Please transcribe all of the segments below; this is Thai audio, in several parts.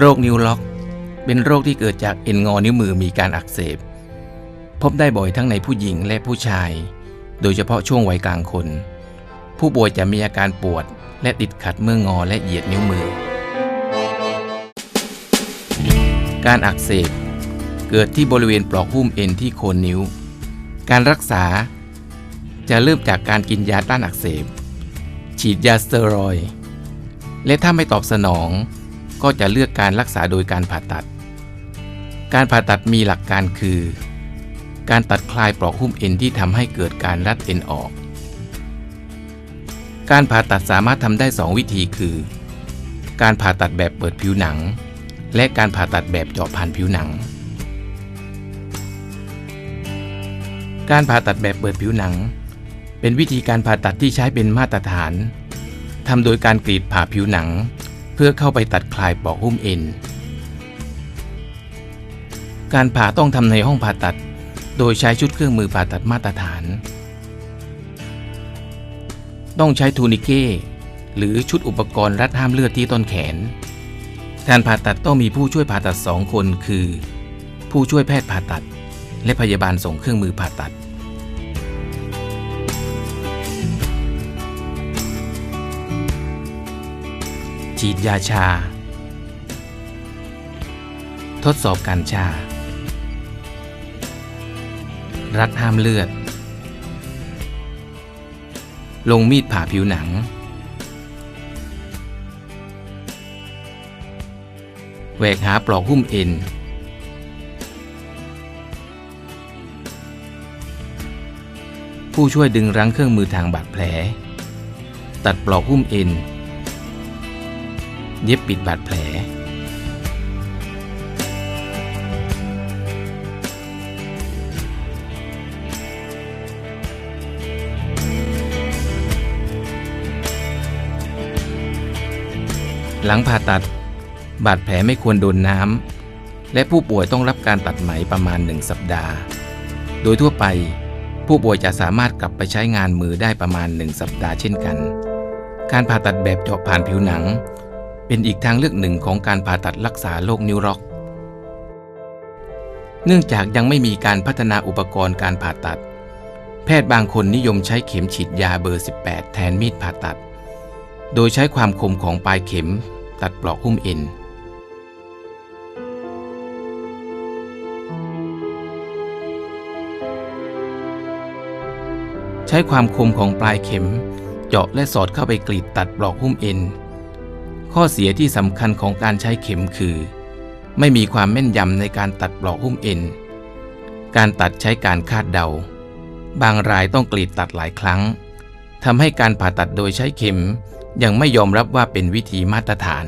โรคนิ้วล็อก เป็นโรคที่เกิดจากเอ็นงอนิ้วมือมีการอักเสบ พบได้บ่อยทั้งในผู้หญิงและผู้ชาย โดยเฉพาะช่วงวัยกลางคน ผู้ป่วยจะมีอาการปวดและติดขัดเมื่องอและเหยียดนิ้วมือ การอักเสบ เกิดที่บริเวณปลอกหุ้มเอ็นที่โคนนิ้ว การรักษา จะเริ่มจากการกินยาต้านอักเสบ ฉีดยาสเตียรอยด์และถ้าไม่ตอบสนอง ก็จะเลือกการรักษาโดยการผ่าตัด การผ่าตัดมีหลักการคือ การตัดคลายปลอกหุ้มเอ็นที่ทำให้เกิดการรัดเอ็นออก การผ่าตัดสามารถทำได้ 2 วิธีคือ การผ่าตัดแบบเปิดผิวหนัง และการผ่าตัดแบบเจาะผ่านผิวหนัง การผ่าตัดแบบเปิดผิวหนัง เป็นวิธีการผ่าตัดที่ใช้เป็นมาตรฐานทำโดยการกรีดผ่าผิวหนัง เพื่อเข้าไปตัดคลายปอกหุ้มเอ็น การผ่าต้องทำในห้องผ่าตัด โดยใช้ชุดเครื่องมือผ่าตัดมาตรฐาน ต้องใช้ทูนิเก้หรือชุดอุปกรณ์รัดห้ามเลือดที่ต้นแขน การผ่าตัดต้องมีผู้ช่วยผ่าตัดสองคนคือ ผู้ช่วยแพทย์ผ่าตัด และพยาบาลส่งเครื่องมือผ่าตัด ฉีดยาชา ทดสอบการชา รัดห้ามเลือด ลงมีดผ่าผิวหนัง แหวกหาปลอกหุ้มเอ็น ผู้ช่วยดึงรั้งเครื่องมือทางบาดแผล ตัดปลอกหุ้มเอ็น เย็บปิดบาดแผล หลังผ่าตัด บาดแผลไม่ควรโดนน้ำ และผู้ป่วยต้องรับการตัดไหมประมาณ 1 สัปดาห์ โดยทั่วไปผู้ป่วยจะสามารถกลับไปใช้งานมือได้ประมาณ 1 สัปดาห์เช่นกัน การผ่าตัดแบบเจาะผ่านผิวหนัง เป็นอีกทางเลือกหนึ่งของการผ่าตัดรักษาโรคนิ้วร็อก เนื่องจากยังไม่มีการพัฒนาอุปกรณ์การผ่าตัด แพทย์บางคนนิยมใช้เข็มฉีดยาเบอร์ 18 แทนมีดผ่าตัด โดยใช้ความคมของปลายเข็มตัดปลอกหุ้มเอ็นใช้ความคมของปลายเข็ม เจาะและสอดเข้าไปกรีดตัดปลอกหุ้มเอ็น ข้อเสียที่สำคัญของการใช้เข็มคือ ไม่มีความแม่นยำในการตัดปลอกหุ้มเอ็น การตัดใช้การคาดเดา บางรายต้องกรีดตัดหลายครั้งทำให้การผ่าตัดโดยใช้เข็ม ยังไม่ยอมรับว่าเป็นวิธีมาตรฐาน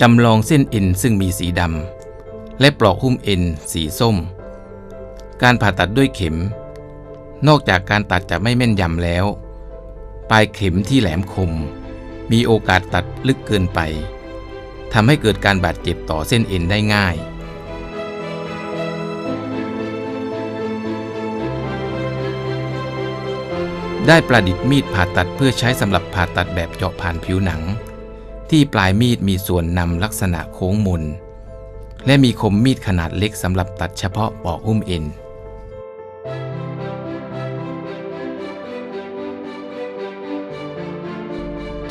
จำลองเส้นเอ็นซึ่งมีสีดำและปลอกหุ้มเอ็นสีส้ม การผ่าตัดด้วยเข็ม นอกจากการตัดจะไม่แม่นยำแล้ว ปลายเข็มที่แหลมคม มีโอกาสตัดลึกเกินไปทำให้เกิดการบาดเจ็บต่อเส้นเอ็นได้ง่าย ได้ประดิษฐ์มีดผ่าตัดเพื่อใช้สำหรับผ่าตัดแบบเจาะผ่านผิวหนัง ที่ปลายมีดมีส่วนนำลักษณะโค้งมน และมีคมมีดขนาดเล็กสำหรับตัดเฉพาะปอกหุ้มเอ็น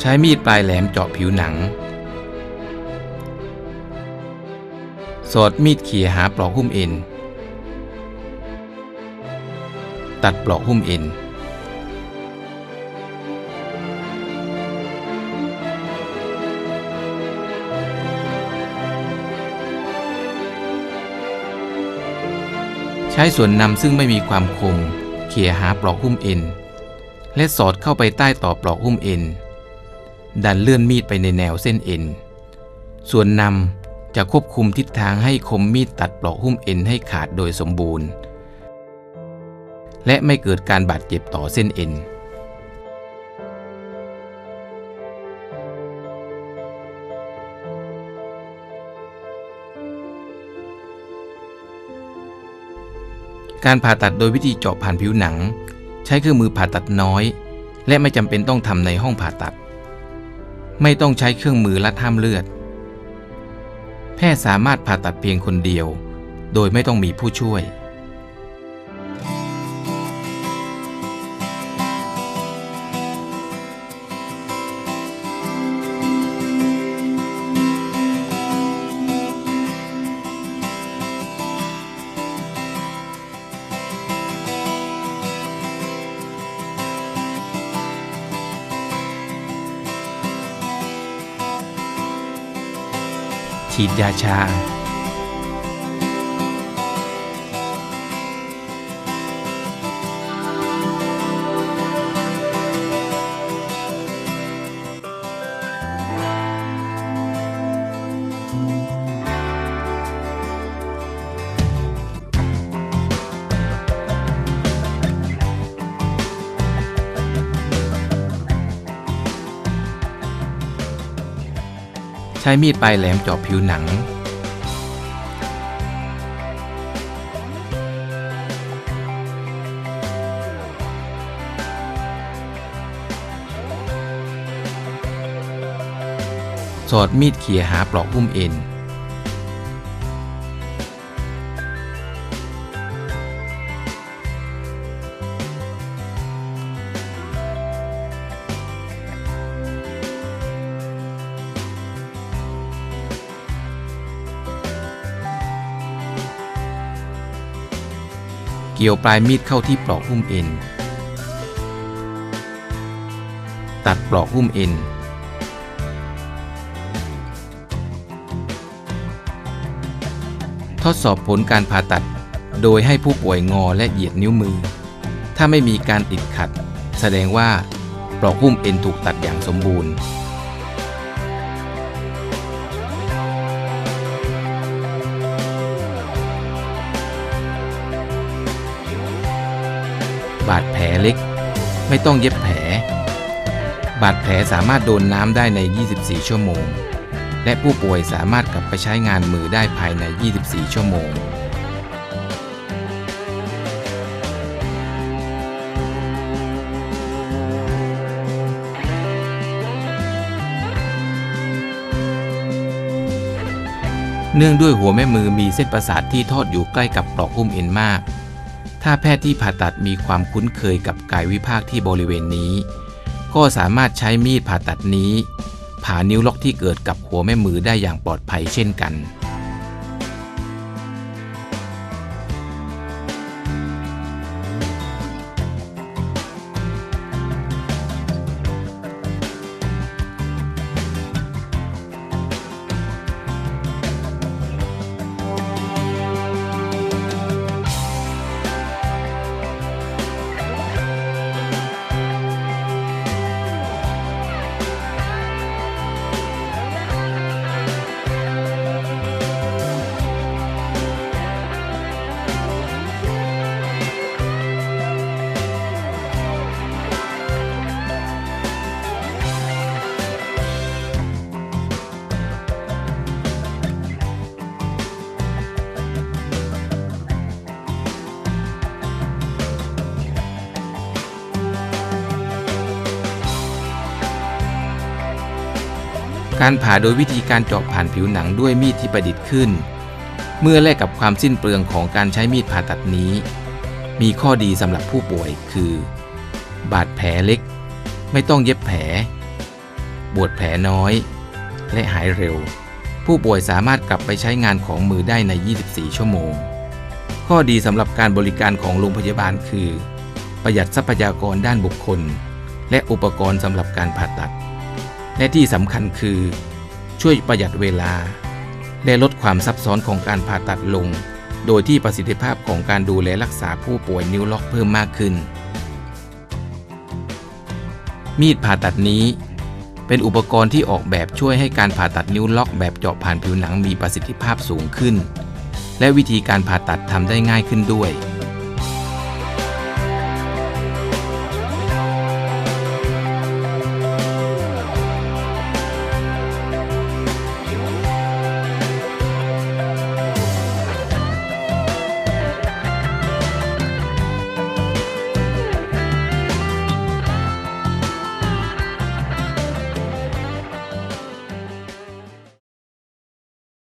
ใช้มีดปลายแหลมเจาะผิวหนัง สอดมีดเขี่ยหาปลอกหุ้มเอ็น ตัดปลอกหุ้มเอ็น ใช้ส่วนนำซึ่งไม่มีความคม เขี่ยหาปลอกหุ้มเอ็น และสอดเข้าไปใต้ต่อปลอกหุ้มเอ็น ดันเลื่อนมีดไปในแนวเส้นเอ็น ส่วนนำจะควบคุมทิศทางให้คมมีดตัดปลอกหุ้มเอ็นให้ขาดโดยสมบูรณ์ และไม่เกิดการบาดเจ็บต่อเส้นเอ็น การผ่าตัดโดยวิธีเจาะผ่านผิวหนัง ใช้เครื่องมือผ่าตัดน้อย และไม่จำเป็นต้องทำในห้องผ่าตัด ไม่ต้องใช้เครื่องมือและท่ามเลือด แพทย์สามารถผ่าตัดเพียงคนเดียว โดยไม่ต้องมีผู้ช่วย ฉีดยาชา ช้มีดปลายแหลมเจาะผิวหนัง สอดมีดเขี่ยหาปลอกหุ้มเอ็น เกี่ยวปลายมีดเข้าที่ปลอกหุ้มเอ็น ตัดปลอกหุ้มเอ็น ทดสอบผลการผ่าตัด โดยให้ผู้ป่วยงอและเหยียดนิ้วมือ ถ้าไม่มีการติดขัด แสดงว่าปลอกหุ้มเอ็นถูกตัดอย่างสมบูรณ์ บาดแผลเล็ก ไม่ต้องเย็บแผล บาดแผลสามารถโดนน้ำได้ใน 24 ชั่วโมง และผู้ป่วยสามารถกลับไปใช้งานมือได้ภายใน 24 ชั่วโมง เนื่องด้วยหัวแม่มือมีเส้นประสาทที่ทอดอยู่ใกล้กับปลอกหุ้มเอ็นมาก ถ้าแพทย์ที่ผ่าตัดมีความคุ้นเคยกับกายวิภาคที่บริเวณนี้ ก็สามารถใช้มีดผ่าตัดนี้ ผ่านิ้วล็อกที่เกิดกับหัวแม่มือได้อย่างปลอดภัยเช่นกัน การผ่าโดยวิธีการเจาะผ่านผิวหนังด้วยมีดที่ประดิษฐ์ขึ้น เมื่อแลกกับความสิ้นเปลืองของการใช้มีดผ่าตัดนี้ มีข้อดีสำหรับผู้ป่วยคือ บาดแผลเล็ก ไม่ต้องเย็บแผลปวดแผลน้อย และหายเร็ว ผู้ป่วยสามารถกลับไปใช้งานของมือได้ใน 24 ชั่วโมง ข้อดีสำหรับการบริการของโรงพยาบาลคือ ประหยัดทรัพยากรด้านบุคคล และอุปกรณ์สำหรับการผ่าตัด และที่สำคัญคือ ช่วยประหยัดเวลา และลดความซับซ้อนของการผ่าตัดลง โดยที่ประสิทธิภาพของการดูแลรักษาผู้ป่วยนิ้วล็อกเพิ่มมากขึ้น มีดผ่าตัดนี้ เป็นอุปกรณ์ที่ออกแบบช่วยให้การผ่าตัดนิ้วล็อกแบบเจาะผ่านผิวหนังมีประสิทธิภาพสูงขึ้น และวิธีการผ่าตัดทำได้ง่ายขึ้นด้วย